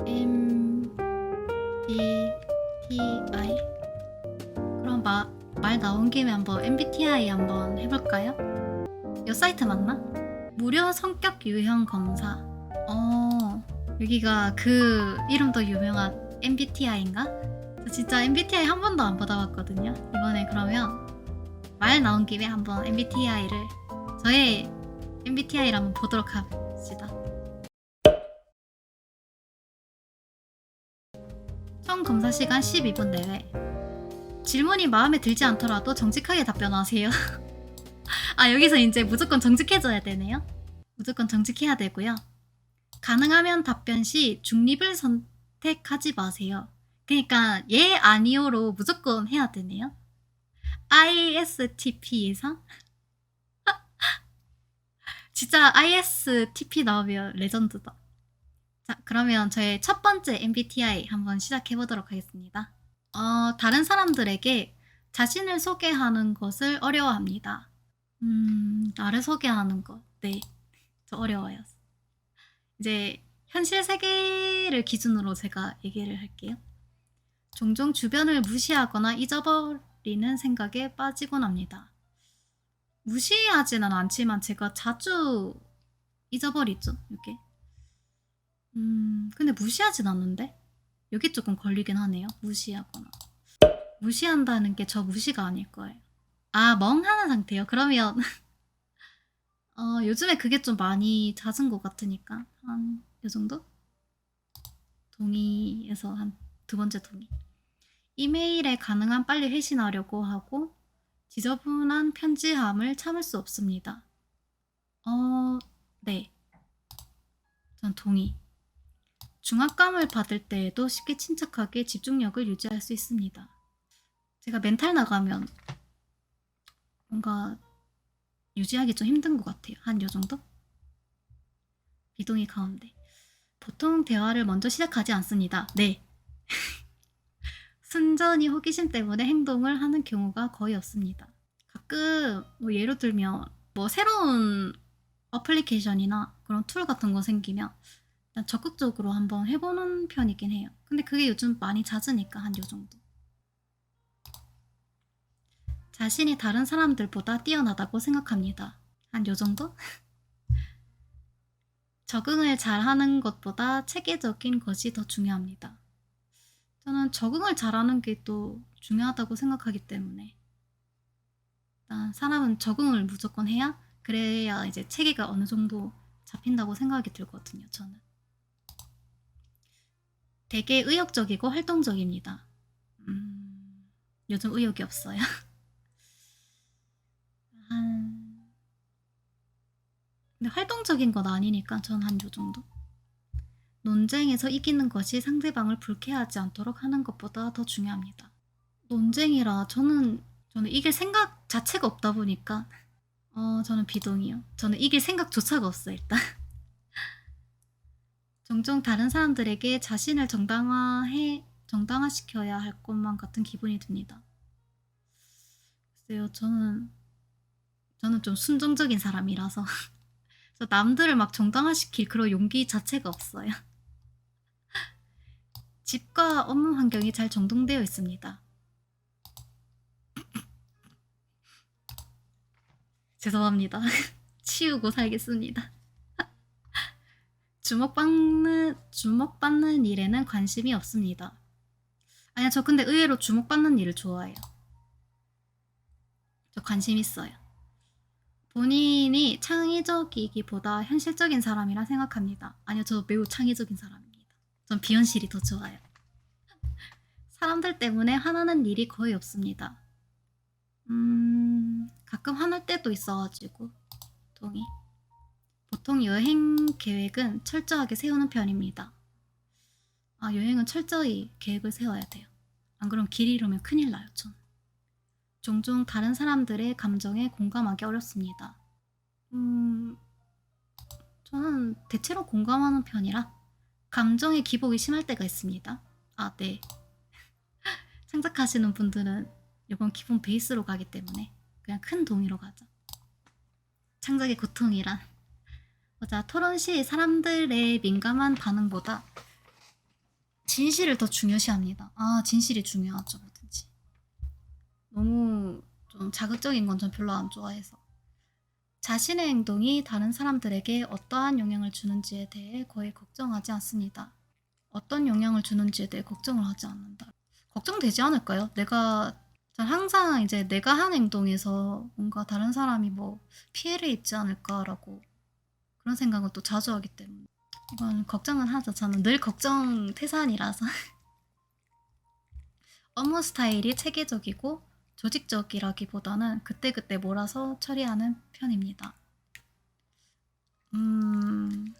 M B T I 그럼 마, 말 나온 김에 한번 MBTI 한번 해볼까요? 이 사이트 맞나? 무료 성격 유형 검사. 어 여기가 그 이름도 유명한 MBTI인가? 저 진짜 MBTI 한 번도 안 받아봤거든요. 이번에 그러면 말 나온 김에 한번 MBTI를 저의 MBTI를 한번 보도록 합시다. 총 검사 시간 12분 내외. 질문이 마음에 들지 않더라도 정직하게 답변하세요. 아, 여기서 이제 무조건 정직해져야 되네요. 무조건 정직해야 되고요. 가능하면 답변 시 중립을 선택하지 마세요. 그러니까 예, 아니오로 무조건 해야 되네요. ISTP 예상? 진짜 ISTP 나오면 레전드다. 자, 그러면 저의 첫 번째 MBTI 한번 시작해 보도록 하겠습니다. 어, 다른 사람들에게 자신을 소개하는 것을 어려워합니다. 음, 나를 소개하는 것. 네. 저 어려워요. 이제 현실 세계를 기준으로 제가 얘기를 할게요. 종종 주변을 무시하거나 잊어버리는 생각에 빠지곤 합니다. 무시하지는 않지만 제가 자주 잊어버리죠, 이렇게. 음, 근데 무시하진 않는데? 여기 조금 걸리긴 하네요. 무시하거나. 무시한다는 게 저 무시가 아닐 거예요. 아, 멍하는 상태요? 그러면, 어, 요즘에 그게 좀 많이 잦은 것 같으니까. 한, 요 정도? 동의에서 한 두 번째 동의. 이메일에 가능한 빨리 회신하려고 하고, 지저분한 편지함을 참을 수 없습니다. 어, 네. 전 동의. 중압감을 받을 때에도 쉽게 침착하게 집중력을 유지할 수 있습니다. 제가 멘탈 나가면 뭔가 유지하기 좀 힘든 것 같아요. 한 요 정도? 비동의 가운데. 보통 대화를 먼저 시작하지 않습니다. 네. 순전히 호기심 때문에 행동을 하는 경우가 거의 없습니다. 가끔 뭐 예를 들면 뭐 새로운 어플리케이션이나 그런 툴 같은 거 생기면 적극적으로 한번 해보는 편이긴 해요. 근데 그게 요즘 많이 잦으니까 한 요 정도. 자신이 다른 사람들보다 뛰어나다고 생각합니다. 한 요 정도? 적응을 잘하는 것보다 체계적인 것이 더 중요합니다. 저는 적응을 잘하는 게 또 중요하다고 생각하기 때문에 일단 사람은 적응을 무조건 해야 그래야 이제 체계가 어느 정도 잡힌다고 생각이 들거든요. 저는. 되게 의욕적이고 활동적입니다. 음, 요즘 의욕이 없어요. 한... 근데 활동적인 건 아니니까 전 한 요 정도? 논쟁에서 이기는 것이 상대방을 불쾌하지 않도록 하는 것보다 더 중요합니다. 논쟁이라 저는 저는 이길 생각 자체가 없다 보니까 어 저는 비동이요. 저는 이길 생각조차가 없어 일단. 종종 다른 사람들에게 자신을 정당화해 정당화시켜야 할 것만 같은 기분이 듭니다. 글쎄요, 저는 저는 좀 순종적인 사람이라서 저 남들을 막 정당화시킬 그런 용기 자체가 없어요. 집과 업무 환경이 잘 정돈되어 있습니다. 죄송합니다. 치우고 살겠습니다. 주목받는 주목받는 일에는 관심이 없습니다. 아니야, 저 근데 의외로 주목받는 일을 좋아해요. 저 관심 있어요. 본인이 창의적이기보다 현실적인 사람이라 생각합니다. 아니요, 저 매우 창의적인 사람입니다. 전 비현실이 더 좋아요. 사람들 때문에 화나는 일이 거의 없습니다. 음, 가끔 화날 때도 있어가지고 동의. 보통 여행 계획은 철저하게 세우는 편입니다. 아, 여행은 철저히 계획을 세워야 돼요. 안 그럼 길 잃으면 큰일 나요, 전. 종종 다른 사람들의 감정에 공감하기 어렵습니다. 음, 저는 대체로 공감하는 편이라 감정의 기복이 심할 때가 있습니다. 아, 네. 창작하시는 분들은 이번 기본 베이스로 가기 때문에 그냥 큰 동의로 가죠. 창작의 고통이란. 맞아, 토론 시 사람들의 민감한 반응보다 진실을 더 중요시합니다. 아, 진실이 중요하죠, 뭐든지. 너무 좀 자극적인 건 전 별로 안 좋아해서. 자신의 행동이 다른 사람들에게 어떠한 영향을 주는지에 대해 거의 걱정하지 않습니다. 어떤 영향을 주는지에 대해 걱정을 하지 않는다. 걱정되지 않을까요? 내가 전 항상 이제 내가 한 행동에서 뭔가 다른 사람이 뭐 피해를 입지 않을까라고 그런 생각을 또 자주 하기 때문에 이건 걱정은 하죠. 저는 늘 걱정 태산이라서 업무 스타일이 체계적이고 조직적이라기보다는 그때그때 몰아서 처리하는 편입니다. 음,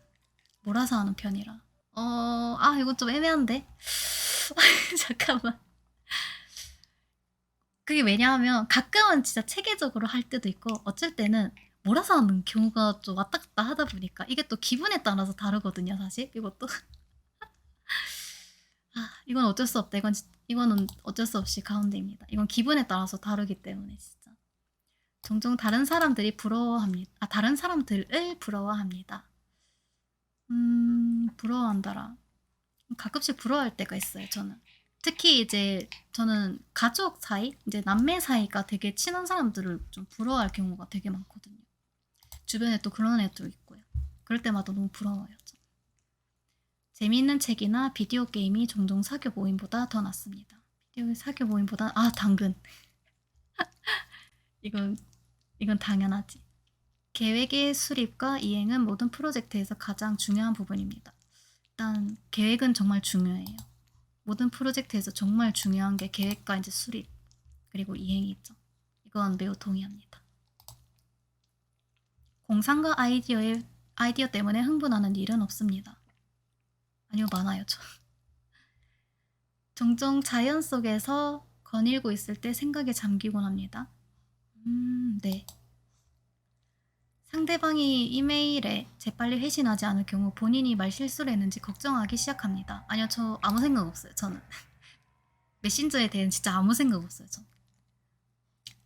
몰아서 하는 편이라. 어, 아, 이건 좀 애매한데? 잠깐만. 그게 왜냐하면 가끔은 진짜 체계적으로 할 때도 있고 어쩔 때는 몰아서 하는 경우가 좀 왔다 갔다 하다 보니까 이게 또 기분에 따라서 다르거든요, 사실. 이것도. 아, 이건 어쩔 수 없다. 이건 진- 이거는 어쩔 수 없이 가운데입니다. 이건 기분에 따라서 다르기 때문에 진짜. 종종 다른 사람들이 부러워합니다. 아, 다른 사람들을 부러워합니다. 음, 부러워한다라. 가끔씩 부러워할 때가 있어요, 저는. 특히 이제 저는 가족 사이, 이제 남매 사이가 되게 친한 사람들을 좀 부러워할 경우가 되게 많거든요. 주변에 또 그런 애도 있고요. 그럴 때마다 너무 부러워요. 저. 재미있는 책이나 비디오 게임이 종종 사교 모임보다 더 낫습니다. 비디오 사교 모임보다 아 당근. 이건 이건 당연하지. 계획의 수립과 이행은 모든 프로젝트에서 가장 중요한 부분입니다. 일단 계획은 정말 중요해요. 모든 프로젝트에서 정말 중요한 게 계획과 이제 수립 그리고 이행이 있죠. 이건 매우 동의합니다. 공상과 아이디어의 아이디어 때문에 흥분하는 일은 없습니다. 아니요 많아요 저. 종종 자연 속에서 거닐고 있을 때 생각에 잠기곤 합니다. 음, 네. 상대방이 이메일에 재빨리 회신하지 않을 경우 본인이 말 실수를 했는지 걱정하기 시작합니다. 아니요, 저 아무 생각 없어요, 저는. 메신저에 대한 진짜 아무 생각 없어요, 저.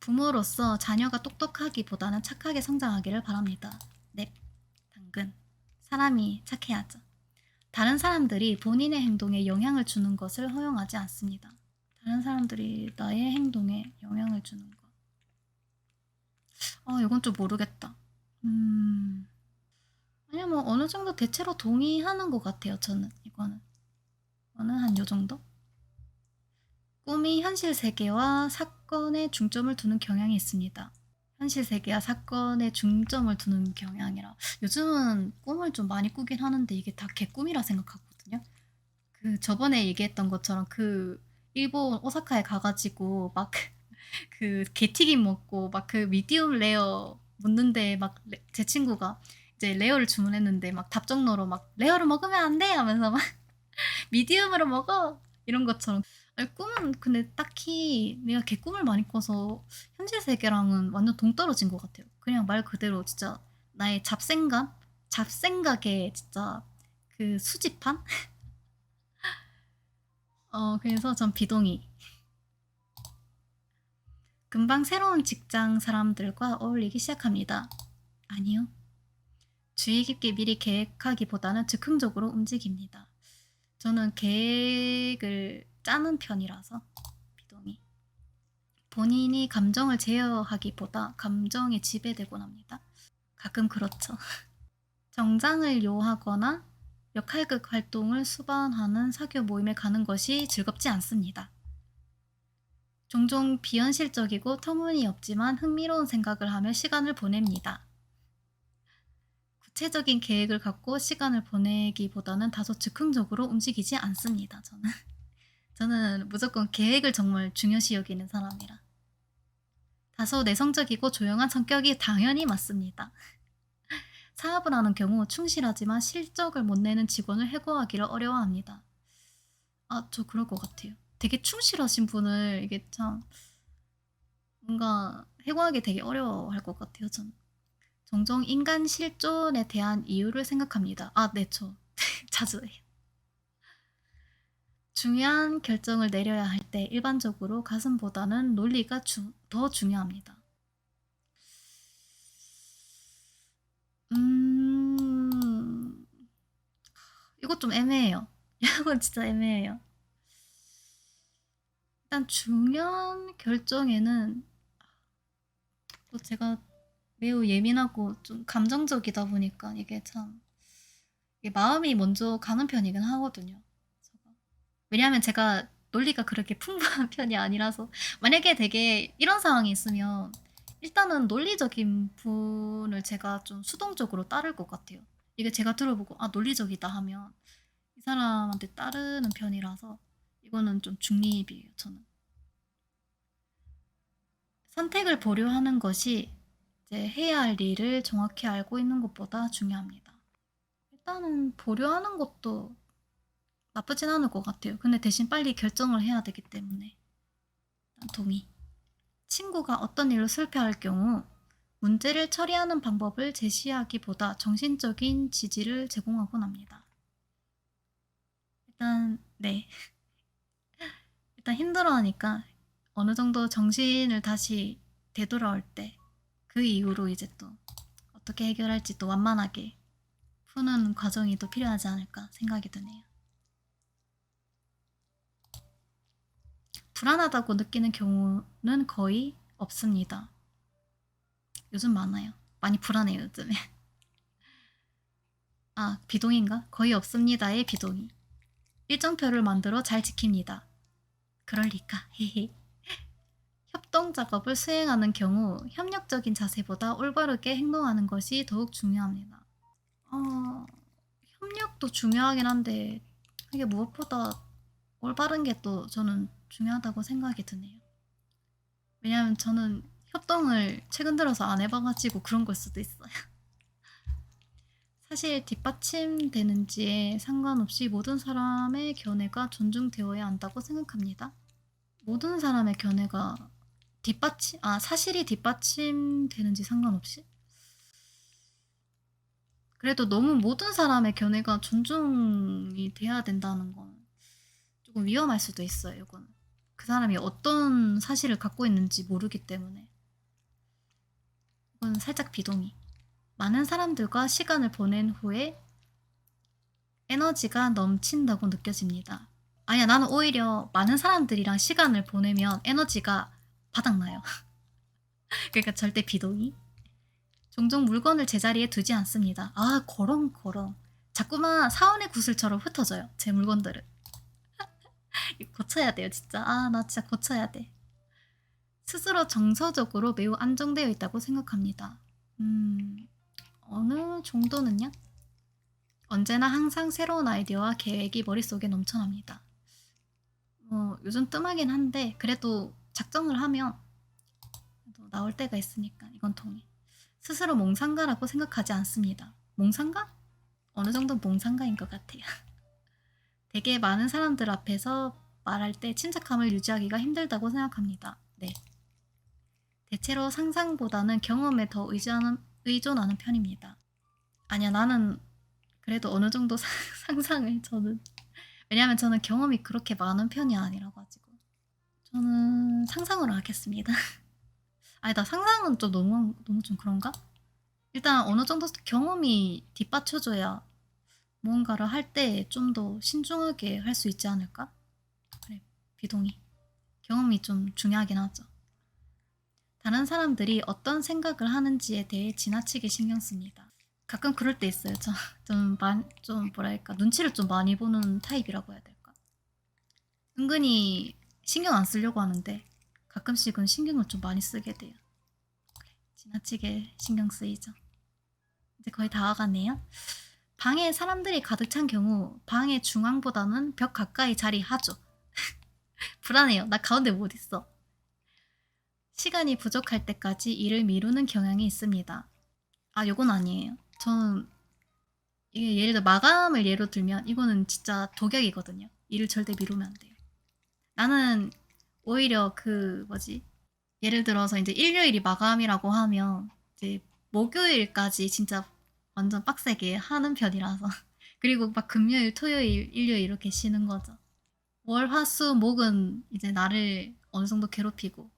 부모로서 자녀가 똑똑하기보다는 착하게 성장하기를 바랍니다. 넵, 당근. 사람이 착해야죠. 다른 사람들이 본인의 행동에 영향을 주는 것을 허용하지 않습니다. 다른 사람들이 나의 행동에 영향을 주는 것. 아, 이건 좀 모르겠다. 음. 아니요, 뭐, 어느 정도 대체로 동의하는 것 같아요, 저는. 이거는. 이거는 한 요 정도? 꿈이 현실 세계와 사 건에 중점을 두는 경향이 있습니다. 현실 세계와 사건에 중점을 두는 경향이라. 요즘은 꿈을 좀 많이 꾸긴 하는데 이게 다 개꿈이라 생각하거든요. 그 저번에 얘기했던 것처럼 그 일본 오사카에 가가지고 막 그 게튀김 먹고 막 그 미디움 레어 묻는데 막 제 친구가 이제 레어를 주문했는데 막 답정너로 막 레어를 먹으면 안 돼 하면서 막 미디움으로 먹어 이런 것처럼 꿈은 근데 딱히 내가 개꿈을 많이 꿔서 현실 세계랑은 완전 동떨어진 것 같아요. 그냥 말 그대로 진짜 나의 잡생각, 잡생각에 진짜 그 수집한. 어 그래서 전 비동의. 금방 새로운 직장 사람들과 어울리기 시작합니다. 아니요. 주의 깊게 미리 계획하기보다는 즉흥적으로 움직입니다. 저는 계획을 짜는 편이라서 비동의. 본인이 감정을 제어하기보다 감정에 지배되곤 합니다. 가끔 그렇죠. 정장을 요하거나 역할극 활동을 수반하는 사교 모임에 가는 것이 즐겁지 않습니다. 종종 비현실적이고 터무니없지만 흥미로운 생각을 하며 시간을 보냅니다. 구체적인 계획을 갖고 시간을 보내기보다는 다소 즉흥적으로 움직이지 않습니다. 저는 저는 무조건 계획을 정말 중요시 여기는 사람이라 다소 내성적이고 조용한 성격이 당연히 맞습니다. 사업을 하는 경우 충실하지만 실적을 못 내는 직원을 해고하기를 어려워합니다. 아, 저 그럴 것 같아요. 되게 충실하신 분을 이게 참 뭔가 해고하기 되게 어려워할 것 같아요. 저는. 종종 인간 실존에 대한 이유를 생각합니다. 아, 네, 저 자주 해요. 중요한 결정을 내려야 할 때 일반적으로 가슴보다는 논리가 주- 더 중요합니다. 음, 이거 좀 애매해요. 이건 진짜 애매해요. 일단 중요한 결정에는 또 제가 매우 예민하고 좀 감정적이다 보니까 이게 참 이게 마음이 먼저 가는 편이긴 하거든요. 왜냐하면 제가 논리가 그렇게 풍부한 편이 아니라서 만약에 되게 이런 상황이 있으면 일단은 논리적인 분을 제가 좀 수동적으로 따를 것 같아요. 이게 제가 들어보고 아 논리적이다 하면 이 사람한테 따르는 편이라서 이거는 좀 중립이에요. 저는 선택을 보류하는 것이 이제 해야 할 일을 정확히 알고 있는 것보다 중요합니다. 일단은 보류하는 것도 나쁘진 않을 것 같아요. 근데 대신 빨리 결정을 해야 되기 때문에 동의. 친구가 어떤 일로 실패할 경우 문제를 처리하는 방법을 제시하기보다 정신적인 지지를 제공하곤 합니다. 일단 네. 일단 힘들어하니까 어느 정도 정신을 다시 되돌아올 때 그 이후로 이제 또 어떻게 해결할지 또 완만하게 푸는 과정이 또 필요하지 않을까 생각이 드네요. 불안하다고 느끼는 경우는 거의 없습니다. 요즘 많아요. 많이 불안해요, 요즘에. 아, 비동인가? 거의 없습니다의 비동의. 일정표를 만들어 잘 지킵니다. 그럴 리가. 헤헤. 협동 작업을 수행하는 경우 협력적인 자세보다 올바르게 행동하는 것이 더욱 중요합니다. 어, 협력도 중요하긴 한데 이게 무엇보다 올바른 게 또 저는 중요하다고 생각이 드네요. 왜냐하면 저는 협동을 최근 들어서 안 해봐가지고 그런 걸 수도 있어요. 사실 뒷받침되는지에 상관없이 모든 사람의 견해가 존중되어야 한다고 생각합니다. 모든 사람의 견해가 뒷받침, 아, 사실이 뒷받침되는지 상관없이? 그래도 너무 모든 사람의 견해가 존중이 돼야 된다는 건 조금 위험할 수도 있어요, 이거는. 그 사람이 어떤 사실을 갖고 있는지 모르기 때문에. 이건 살짝 비동의. 많은 사람들과 시간을 보낸 후에 에너지가 넘친다고 느껴집니다. 아니야, 나는 오히려 많은 사람들이랑 시간을 보내면 에너지가 바닥나요. 그러니까 절대 비동의. 종종 물건을 제자리에 두지 않습니다. 아, 거렁거렁. 자꾸만 사원의 구슬처럼 흩어져요. 제 물건들은. 고쳐야 돼요, 진짜. 아, 나 진짜 고쳐야 돼. 스스로 정서적으로 매우 안정되어 있다고 생각합니다. 음, 어느 정도는요? 언제나 항상 새로운 아이디어와 계획이 머릿속에 넘쳐납니다. 뭐, 요즘 뜸하긴 한데, 그래도 작정을 하면 또 나올 때가 있으니까 이건 동의. 스스로 몽상가라고 생각하지 않습니다. 몽상가? 어느 정도 몽상가인 것 같아요. 되게 많은 사람들 앞에서 말할 때 침착함을 유지하기가 힘들다고 생각합니다. 네. 대체로 상상보다는 경험에 더 의존하는, 의존하는 편입니다. 아니야, 나는 그래도 어느 정도 상- 상상을 저는 왜냐하면 저는 경험이 그렇게 많은 편이 아니라 가지고 저는 상상으로 하겠습니다. 아니 나 상상은 좀 너무 너무 좀 그런가? 일단 어느 정도 경험이 뒷받쳐줘야 무언가를 할 때 좀 더 신중하게 할 수 있지 않을까? 그래 비동의 경험이 좀 중요하긴 하죠. 다른 사람들이 어떤 생각을 하는지에 대해 지나치게 신경 씁니다. 가끔 그럴 때 있어요. 저좀 좀 뭐랄까 눈치를 좀 많이 보는 타입이라고 해야 될까? 은근히 신경 안 쓰려고 하는데 가끔씩은 신경을 좀 많이 쓰게 돼요. 그래, 지나치게 신경 쓰이죠. 이제 거의 다 와가네요. 방에 사람들이 가득 찬 경우 방의 중앙보다는 벽 가까이 자리하죠. 불안해요. 나 가운데 못 있어. 시간이 부족할 때까지 일을 미루는 경향이 있습니다. 아, 요건 아니에요. 저는 이게 예를 들어 마감을 예로 들면 이거는 진짜 독약이거든요. 일을 절대 미루면 안 돼요. 나는 오히려 그 뭐지? 예를 들어서 이제 일요일이 마감이라고 하면 이제 목요일까지 진짜 완전 빡세게 하는 편이라서 그리고 막 금요일, 토요일, 일요일 이렇게 쉬는 거죠. 월, 화, 수, 목은 이제 나를 어느 정도 괴롭히고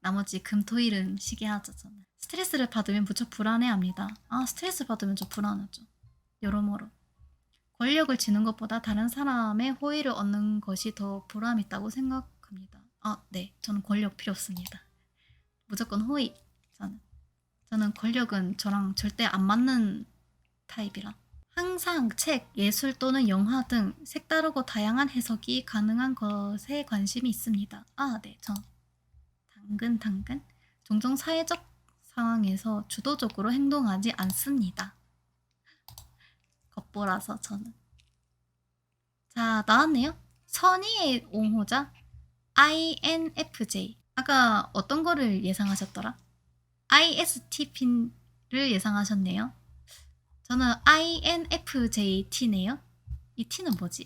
나머지 금, 토 일은 쉬게 하죠 저는. 스트레스를 받으면 무척 불안해합니다. 아 스트레스 받으면 좀 불안하죠. 여러모로. 권력을 지는 것보다 다른 사람의 호의를 얻는 것이 더 보람 있다고 생각합니다. 아, 네. 저는 권력 필요 없습니다. 무조건 호의. 저는. 저는 권력은 저랑 절대 안 맞는 타입이라. 항상 책, 예술 또는 영화 등 색다르고 다양한 해석이 가능한 것에 관심이 있습니다. 아, 네. 저 당근 당근. 종종 사회적 상황에서 주도적으로 행동하지 않습니다. 겉보라서 저는. 자, 나왔네요. 선의의 옹호자 INFJ. 아까 어떤 거를 예상하셨더라? ISTP를 예상하셨네요. 저는 INFJT네요. 이 T는 뭐지?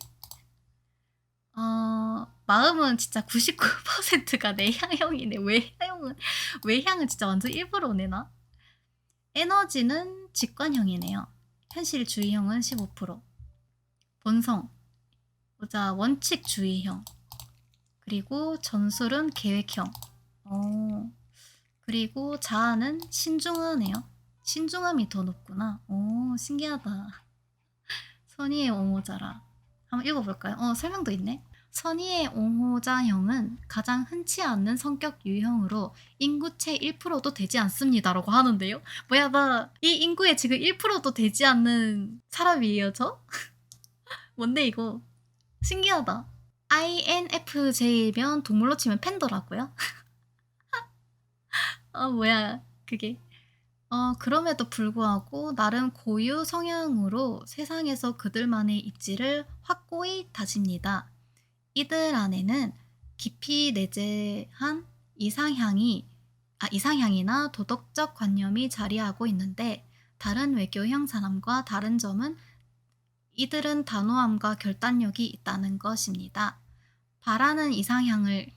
어, 마음은 진짜 99%가 내향형이네. 외향은, 외향은 진짜 완전 일부러 내나? 에너지는 직관형이네요. 현실주의형은 15%. 본성. 보자, 원칙주의형. 그리고 전술은 계획형. 어, 그리고 자아는 신중하네요. 신중함이 더 높구나. 오, 신기하다. 선의의 옹호자라. 한번 읽어볼까요? 어, 설명도 있네. 선의의 옹호자형은 가장 흔치 않는 성격 유형으로 인구체 1%도 되지 않습니다라고 하는데요. 뭐야, 나 이 인구에 지금 1%도 되지 않는 사람이에요, 저? 뭔데 이거? 신기하다. INFJ면 동물로 치면 팬더라고요. 어, 뭐야, 그게. 어, 그럼에도 불구하고 나름 고유 성향으로 세상에서 그들만의 입지를 확고히 다집니다. 이들 안에는 깊이 내재한 이상향이, 아, 이상향이나 도덕적 관념이 자리하고 있는데 다른 외교형 사람과 다른 점은 이들은 단호함과 결단력이 있다는 것입니다. 바라는 이상향을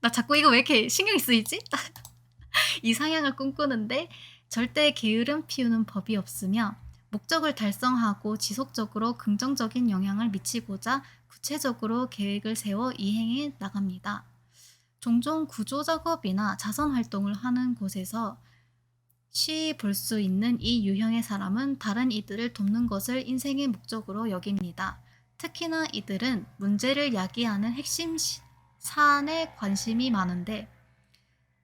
나 자꾸 이거 왜 이렇게 신경이 쓰이지? 이상향을 꿈꾸는데 절대 게으름 피우는 법이 없으며 목적을 달성하고 지속적으로 긍정적인 영향을 미치고자 구체적으로 계획을 세워 이행해 나갑니다. 종종 구조 작업이나 자선 활동을 하는 곳에서 쉬볼수 있는 이 유형의 사람은 다른 이들을 돕는 것을 인생의 목적으로 여깁니다. 특히나 이들은 문제를 야기하는 핵심 시- 사안에 관심이 많은데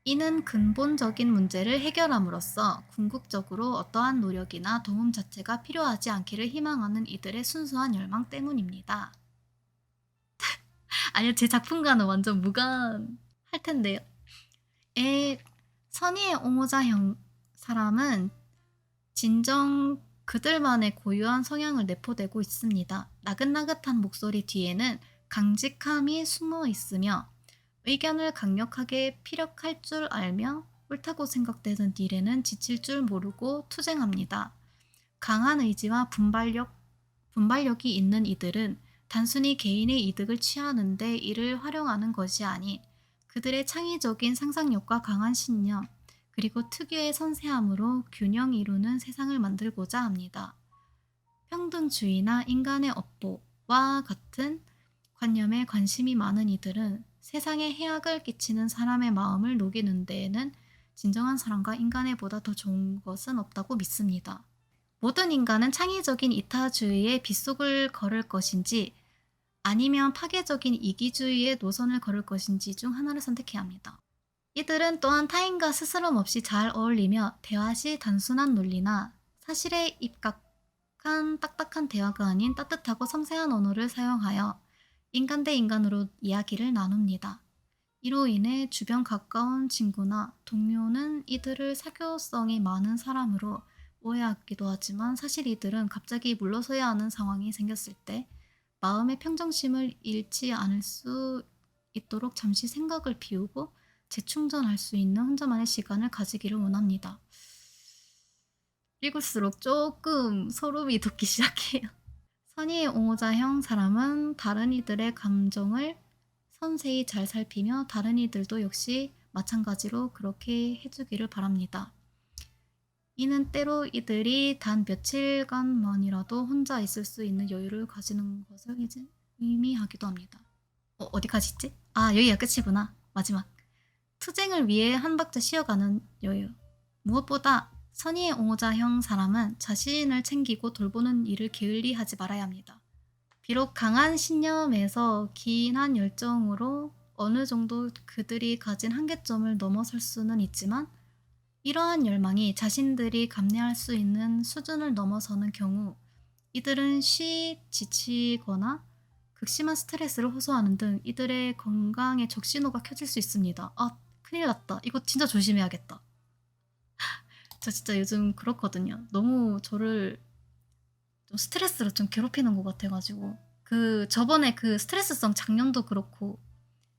이는 근본적인 문제를 해결함으로써 궁극적으로 어떠한 노력이나 도움 자체가 필요하지 않기를 희망하는 이들의 순수한 열망 때문입니다. 아니요, 제 작품과는 완전 무관할 텐데요. 에, 선의의 옹호자 형 사람은 진정 그들만의 고유한 성향을 내포되고 있습니다. 나긋나긋한 목소리 뒤에는 강직함이 숨어 있으며 의견을 강력하게 피력할 줄 알며 옳다고 생각되는 일에는 지칠 줄 모르고 투쟁합니다. 강한 의지와 분발력, 분발력이 있는 이들은 단순히 개인의 이득을 취하는데 이를 활용하는 것이 아닌 그들의 창의적인 상상력과 강한 신념, 그리고 특유의 선세함으로 균형 이루는 세상을 만들고자 합니다. 평등주의나 인간의 업보와 같은 관념에 관심이 많은 이들은 세상에 해악을 끼치는 사람의 마음을 녹이는 데에는 진정한 사랑과 인간애보다 더 좋은 것은 없다고 믿습니다. 모든 인간은 창의적인 이타주의의 빗속을 걸을 것인지 아니면 파괴적인 이기주의의 노선을 걸을 것인지 중 하나를 선택해야 합니다. 이들은 또한 타인과 스스럼 없이 잘 어울리며 대화 시 단순한 논리나 사실에 입각한 딱딱한 대화가 아닌 따뜻하고 섬세한 언어를 사용하여 인간 대 인간으로 이야기를 나눕니다. 이로 인해 주변 가까운 친구나 동료는 이들을 사교성이 많은 사람으로 오해하기도 하지만 사실 이들은 갑자기 물러서야 하는 상황이 생겼을 때 마음의 평정심을 잃지 않을 수 있도록 잠시 생각을 비우고 재충전할 수 있는 혼자만의 시간을 가지기를 원합니다. 읽을수록 조금 소름이 돋기 시작해요. 선의의 옹호자형 사람은 다른 이들의 감정을 선세히 잘 살피며 다른 이들도 역시 마찬가지로 그렇게 해주기를 바랍니다. 이는 때로 이들이 단 며칠간만이라도 혼자 있을 수 있는 여유를 가지는 것을 이제 의미하기도 합니다. 어, 어디까지 있지? 아, 여기가 끝이구나. 마지막. 투쟁을 위해 한 박자 쉬어가는 여유. 무엇보다 선의의 옹호자형 사람은 자신을 챙기고 돌보는 일을 게을리 하지 말아야 합니다. 비록 강한 신념에서 기인한 열정으로 어느 정도 그들이 가진 한계점을 넘어설 수는 있지만 이러한 열망이 자신들이 감내할 수 있는 수준을 넘어서는 경우 이들은 쉬 지치거나 극심한 스트레스를 호소하는 등 이들의 건강에 적신호가 켜질 수 있습니다. 아, 큰일 났다. 이거 진짜 조심해야겠다. 저 진짜 요즘 그렇거든요. 너무 저를 좀 스트레스로 좀 괴롭히는 것 같아가지고 그 저번에 그 스트레스성 장염도 그렇고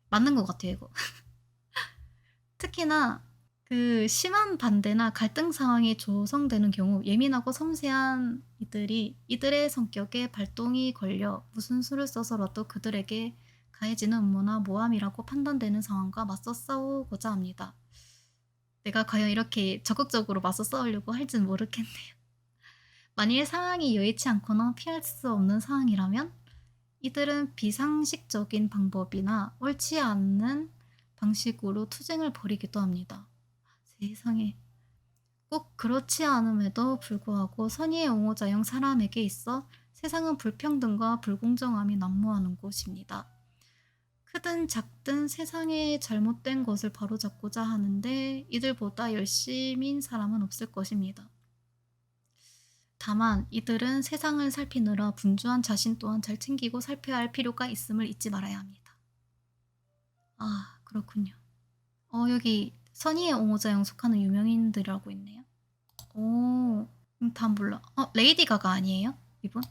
맞는 것 같아요 이거. 특히나 그 심한 반대나 갈등 상황이 조성되는 경우 예민하고 섬세한 이들이 이들의 성격에 발동이 걸려 무슨 수를 써서라도 그들에게 가해지는 음모나 모함이라고 판단되는 상황과 맞서 싸우고자 합니다. 내가 과연 이렇게 적극적으로 맞서 싸우려고 할지는 모르겠네요. 만일 상황이 여의치 않거나 피할 수 없는 상황이라면 이들은 비상식적인 방법이나 옳지 않는 방식으로 투쟁을 벌이기도 합니다. 세상에. 꼭 그렇지 않음에도 불구하고 선의의 옹호자형 사람에게 있어 세상은 불평등과 불공정함이 난무하는 곳입니다. 크든 작든 세상의 잘못된 것을 바로잡고자 하는데 이들보다 열심인 사람은 없을 것입니다. 다만 이들은 세상을 살피느라 분주한 자신 또한 잘 챙기고 살펴야 할 필요가 있음을 잊지 말아야 합니다. 아, 그렇군요. 어, 여기 선의의 옹호자형 속하는 유명인들이라고 있네요. 오, 음, 다 몰라. 어, 레이디 가가 아니에요? 이분?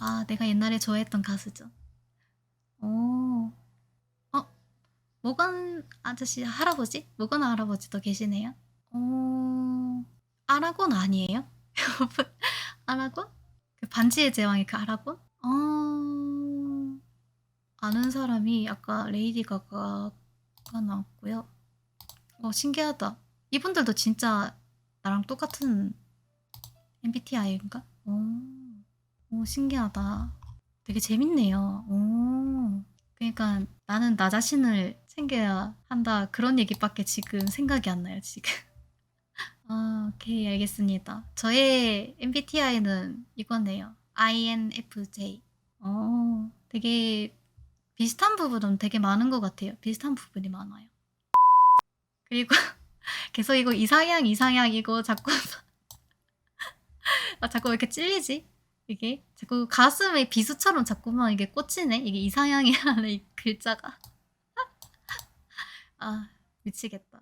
아, 내가 옛날에 좋아했던 가수죠. 오, 어, 모건 아저씨 할아버지? 모건 할아버지도 계시네요. 오, 아라곤 아니에요? 여러분, 아라곤? 그 반지의 제왕의 그 아라곤? 어, 아는 사람이 아까 레이디 가가가 나왔고요. 어, 신기하다. 이분들도 진짜 나랑 똑같은 MBTI인가? 오, 오, 신기하다. 되게 재밌네요. 오. 그러니까 나는 나 자신을 챙겨야 한다. 그런 얘기밖에 지금 생각이 안 나요, 지금. 아, 오케이, 알겠습니다. 저의 MBTI는 이거네요. INFJ. 어, 되게 비슷한 부분은 되게 많은 것 같아요. 비슷한 부분이 많아요. 그리고 계속 이거 이상향, 이상향 이거 자꾸 아, 자꾸 왜 이렇게 찔리지? 이게 자꾸 가슴에 비수처럼 자꾸만 이게 꽂히네. 이게 이상향이라는 이 글자가. 아, 미치겠다.